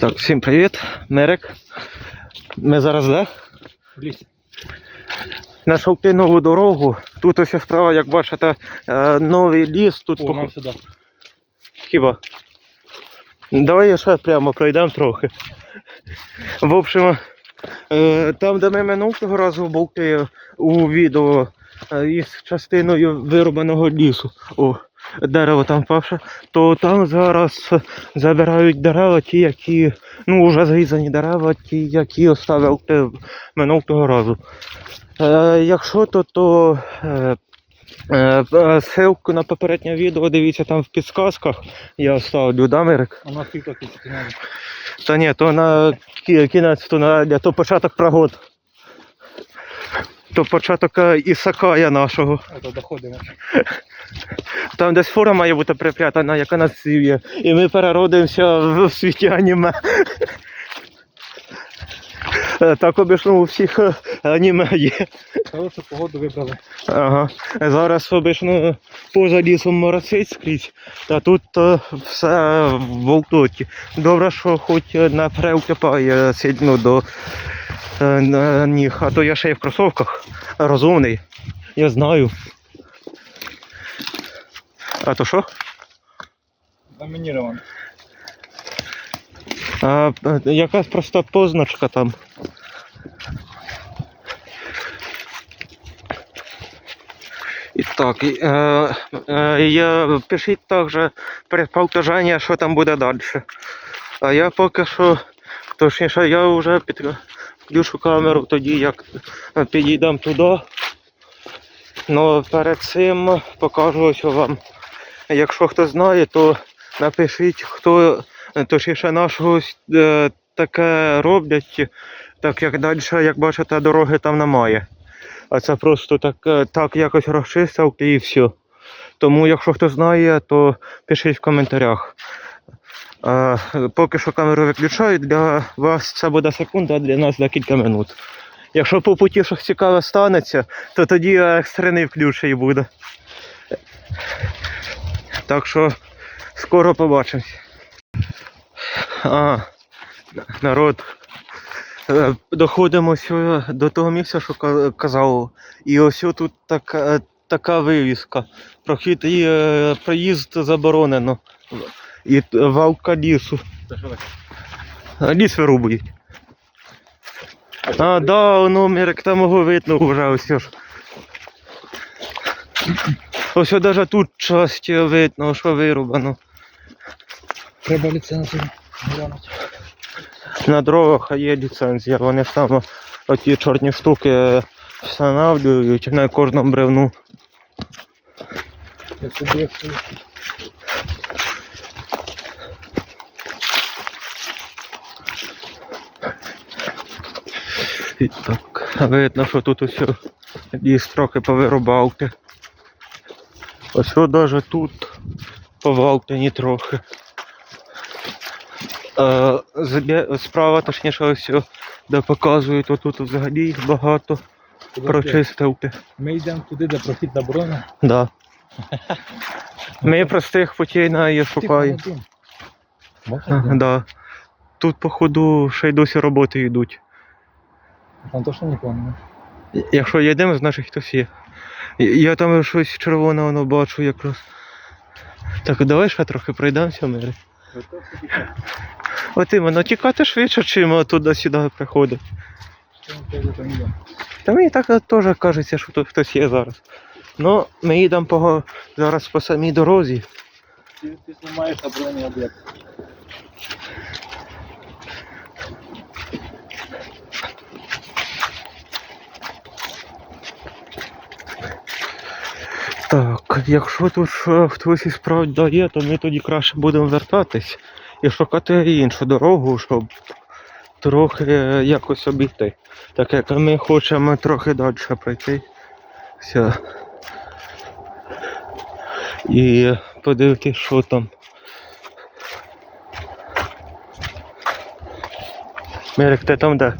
Так, всім привіт, Мерик. Ми зараз де? В лісі. Знайшов ти нову дорогу. Тут ось справа, як бачите, е, новий ліс. Тут О, пох- нам сюди. хіба. Давай ще прямо пройдемо трохи. В общем, е, там, де ми минулого разу були у відео е, із частиною вирубаного лісу. О, дерево там впавше, то там зараз забирають дерева, ті, які, ну, вже зрізані дерева, ті, які оставили минулого разу. Е, якщо то, то е, е, е, ссылку на попереднє відео дивіться там в підсказках. Я оставлю, да, Мирик? Нас тільки каналі. Та ні, то на кінець, то на то початок пригод. То початок е, Ісакая нашого. Ото доходимо. Там десь фура має бути припрятана, яка нас зів'є. І ми переродимося в в світі аніме. Е, Так обійшло у всіх е, аніме є. Хорошу погоду вибрали. Ага. Зараз обично поза лісом моросить скрізь, а тут е, все в болтоті. Добре, що хоч не прилипає сильно до е, на ніг, а то я ще й в кросовках. Розумний. Я знаю. А то що? Замініровано. А, е, якась просто позначка там. І так, е, е, пишіть також предположення, що там буде далі. А я поки що, точніше, я вже підключу камеру тоді, як підійдемо туди. Ну, перед цим покажу ось вам. Якщо хто знає, то напишіть, хто точніше нашого е, таке роблять, так як далі, як бачите, дороги там немає. А це просто так, е, так якось розчистив і все. Тому, якщо хто знає, то пишіть в коментарях. Е, поки що камеру виключаю, для вас це буде секунда, а для нас декілька минут. Якщо по путі щось цікаве станеться, то тоді екстрений включ і буде. Так що скоро побачимось. А, народ. Е, Доходимо до того місця, що казав. І ось тут така, така вивіска. Прохід і е, проїзд заборонено. І валка лісу. Ліс вирубують. А, да, Мірик там його видно вже ось. Ось навіть тут часть видно, що вирубано. Треба ліцензію глянути. На дровах є ліцензія, вони саме оті чорні штуки встановлюють на кожному бревну. І так, видно, що тут ось ліс трохи повирубавки. Ось навіть тут повалтані трохи. Е, справа, точніше, ось, де показують, то тут взагалі їх багато прочистивки. Ми йдемо туди, де прохід заборонений. Да. Ми простих путей не шукаємо. Можна? Да. Тут, походу, ще й досі роботи йдуть. Там точно нікого немає. Якщо їдемо, значить хтось є. Я- Я там щось червоне воно бачу якраз. Так, давай ще трохи пройдемося, Мири. От іменно тікати швидше, чим туди-сюди приходить. Та мені так теж кажеться, що тут хтось є зараз. Ну, ми їдемо по, зараз по самій дорозі. Ти знімаєш оборонний об'єкт. Так, якщо тут е, хтось і справді то ми тоді краще будемо вертатись і шукати іншу дорогу, щоб трохи е, якось обійти. Так як ми хочемо трохи далі пройти. Все. І подивитись, що там. Мерик, ти там де?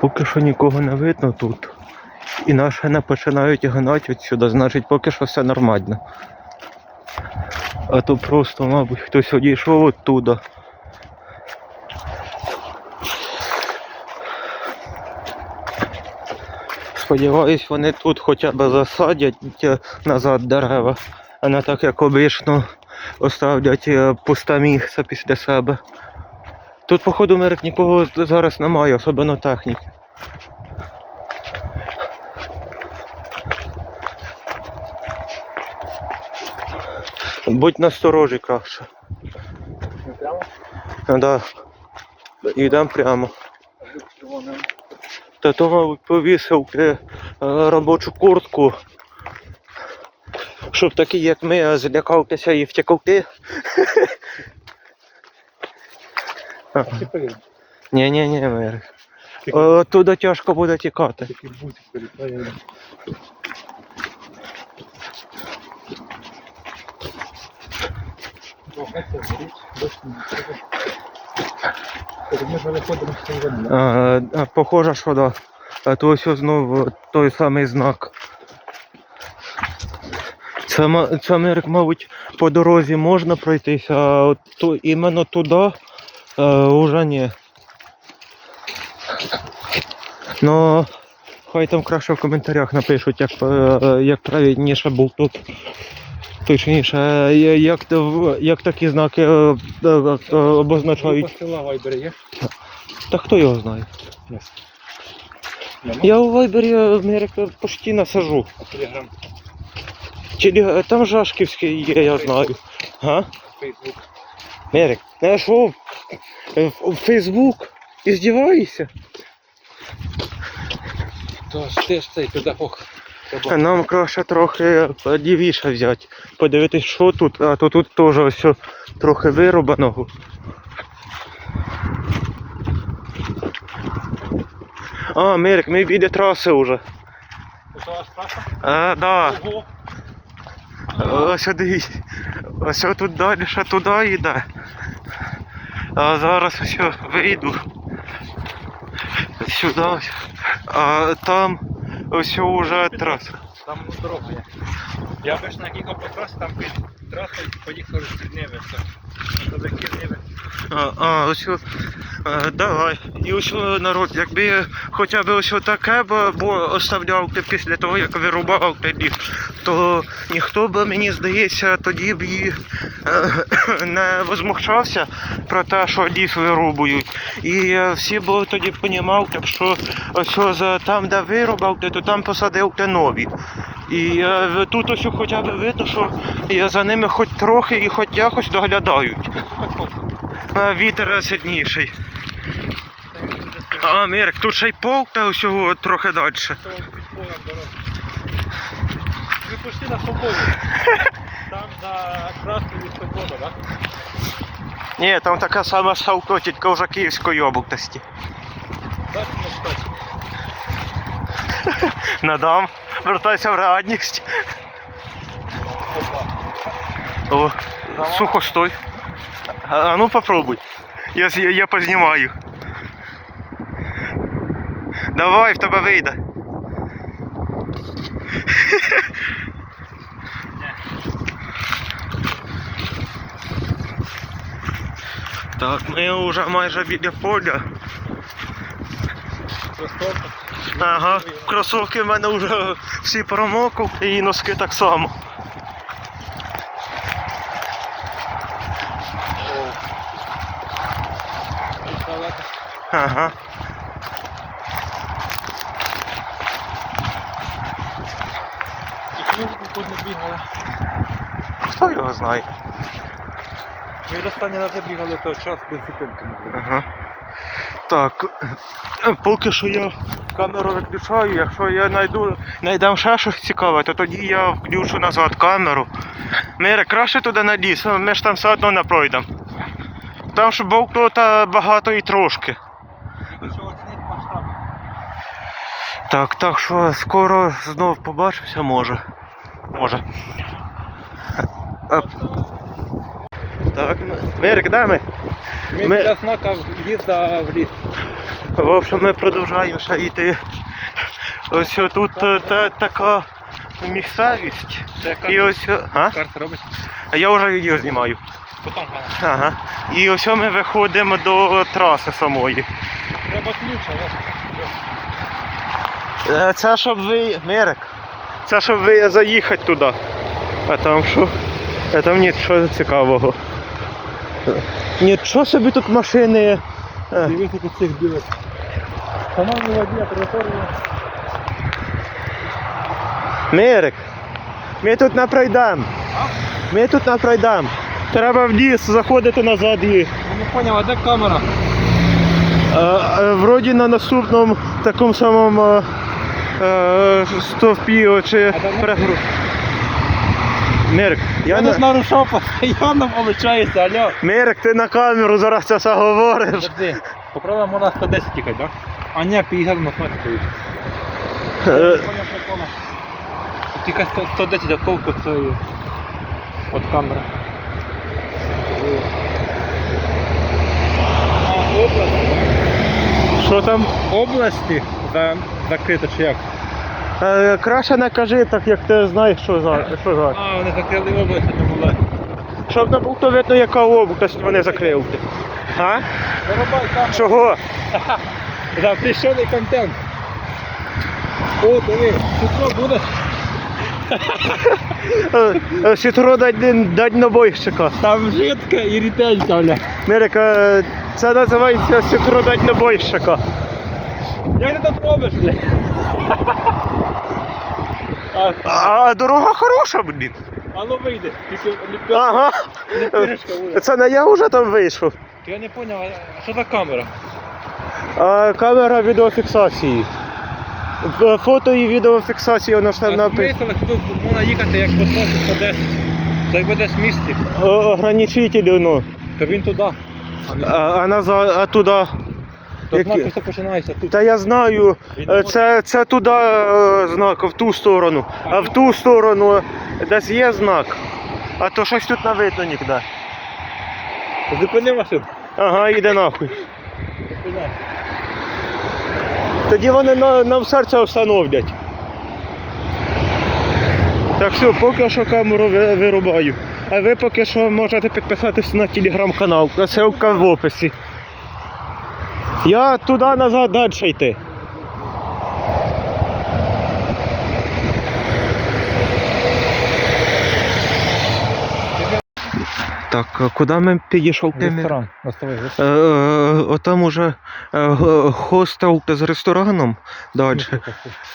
Поки що нікого не видно тут. І наші не починають гнати відсюди, значить поки що все нормально. А то просто, мабуть, хтось одійшов оттуда. Сподіваюсь, вони тут хоча б засадять е, назад дерева, а не так як обично оставлять е, пусте місце після себе. Тут, походу, мерик нікого зараз немає, особливо техніки. Будь насторожі краще. Прямо? Да. Йдемо прямо. Та то, мабуть, повісив е, робочу куртку. Щоб такі, як ми, злякався і втекти. Ні, ні, ні, Мерик. Оттуда тяжко буде тікати. А, похоже, що да. А то ось знову той самий знак. Це, це Мерик, мабуть, по дорозі можна пройтися, а от то, іменно туди е, уже ні. Ну, хай там краще в коментарях напишуть, як, е, як правильніше був тут. Точніше, як, то- як такі знаки е, е, е, обозначають. Є? Та хто його знає? Я у Вайбері Америка почти насажу. А Телеграм, Там Жашківський є, я знаю. Фейсбук. Мерик, знайшов в Фейсбук. Іздіваєшся? То ж цей педагог. Нам краще трохи лівіше взяти. Подивитись, що тут, а то тут теж ось трохи вирубаного. А, Мерик, ми біля траси вже. А, да. Ого! Ось дивись. Ось тут далі ще туди йде. А зараз все, вийду. Сюди. А там все уже траса. Там ну, дорога є. Я б ж наїхав по трасі, там під трасою поїхав з з А, а ось давай. І ось народ, якби хоча б ось таке б оставляв ти після того, як вирубав тоді, то ніхто б, мені здається, тоді б і е, не возмущався про те, що ліс вирубують. І е, всі б тоді понімав, що ось там, де вирубав, ти, то там посадив ти нові. І е, тут ось хоча б видно, що е, за ними хоч трохи і хоч якось доглядають. Вітер сильніший. А, Мірик, тут ще й полк та усього трохи далі. Ви пішли на свободу. Там за Красною свобода, так? Ні, там така сама ставка, тільки вже Київської області. Так, не стать. Надам, вертайся в реальність. Опа. О, сухо стой. А, а ну попробуй. Я, я, я познімаю. Давай, в тебе вийде. Так, ми вже майже біля поля. Ага, кросовки в мене вже всі промокли і носки так само. Ага. І чому ви тут не бігали? Хто його знає? Ми останній раз бігали той час без зупинки. Ага. Так, е, поки що я камеру виключаю, якщо я знайду, знайдам ще щось цікаве, то тоді я включу назад камеру. Мире, краще туди на ліс, ми ж там все одно не пройдемо. Там ж болото багато і трошки. Так, так що скоро знов побачимося, може. Може. А, так, Мерик, де ми? Ми Ми- біля знака в'їзда в ліс. В общем, ми продовжуємо ще йти. Ось тут е, та, така місцевість. Це І ось. е, А? карта робить? А я вже відео знімаю. Потім гана. Ага. І ось ми виходимо до траси самої. Треба ключ, але Е, Це щоб ви. Мирик. Це щоб ви заїхати туди. А там що? А там нічого цікавого. Нічого собі тут машини. Е, дивіться тут цих білих. Шановні водія, територія. Мирик. Ми тут не пройдемо. Ми тут не пройдемо. Треба в ліс заходити назад і. Я не поняв, а де камера? Е, е, Вроді на наступному такому самому е, е, стовпі чи А перегру. Мирик, я Я не... не нарушав постоянно, виходить, алло. Мирик, ти на камеру зараз це все говориш. Подожди, по правилам можна 110 тікати, так? А ні, 50 математикою. Е, Тільки 100 110, а толку це є. От камера. А, область. Що там? Області за, закрито чи як? Е, Краще не кажи, так як ти знаєш, що за. Що за. А, вони закрили область, не була. Щоб не було то видно, яка область вони закрили. А? Зарубай камеру. Чого? Запрещений контент. О, диви, число буде. Е, е, Сітро дать дальнобойщика. Там жидка і ріденька, бля. Мирик, е, це називається сітро дальнобойщика. Як ти тут робиш? А, А дорога хороша, блін. а ну тільки ліпка. Ага. Буде. Це не я вже там вийшов. Я не поняв, а що за камера? А камера відеофіксації. Фото і відеофіксації воно ж там А на смисл, якщо тут можна їхати як по 100 по 10. Це якби десь в місті, О- ну. то він туди. А, а назад, а туди. Тут які- надпис починається тут. Та я знаю, е, це, це туди е, знак, в ту сторону. А в ту сторону десь є знак. А то щось тут не видно ніде. Зупини машину. Ага, йде нахуй. Тоді вони на, нам серце встановлять. Так все, поки що камеру вирубаю. А ви поки що можете підписатися на телеграм-канал. Ссылка в описі. Я туди назад далі йти. Так, куди ми підійшов? Ресторан. Оставай, Е, е, Отам уже е, хостел з рестораном далі.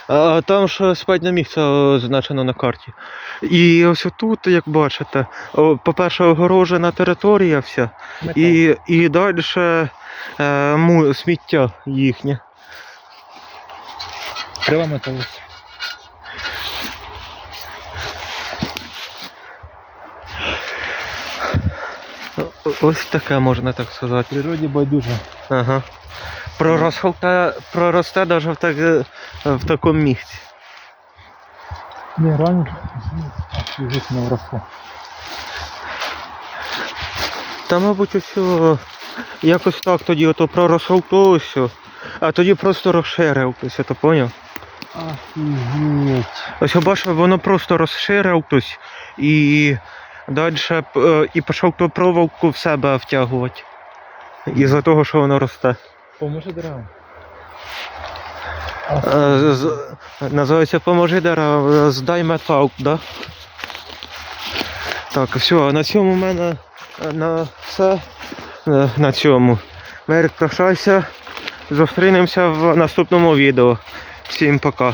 А там ще спальне місце означено на карті. І ось тут, як бачите, по-перше, огорожена територія вся, і, і далі сміття їхнє. Крила Ось таке можна так сказати. Природі байдуже. Ага. Проросте, проросте навіть в, так, в такому місці. Не. Жить не вросло. Та, мабуть, ось якось так тоді ото проросло то ось, а тоді просто розширився, ти поняв? Офігеть. Ось я воно просто розширилось і далі і почав ту проволоку в себе втягувати. Із-за того, що воно росте. Поможи деревам. Е, Називається поможи дерева, здай метал, да? Так, все, на цьому в мене е, на все. Е, На цьому. Мерик, прощайся. Зустрінемося в наступному відео. Всім пока.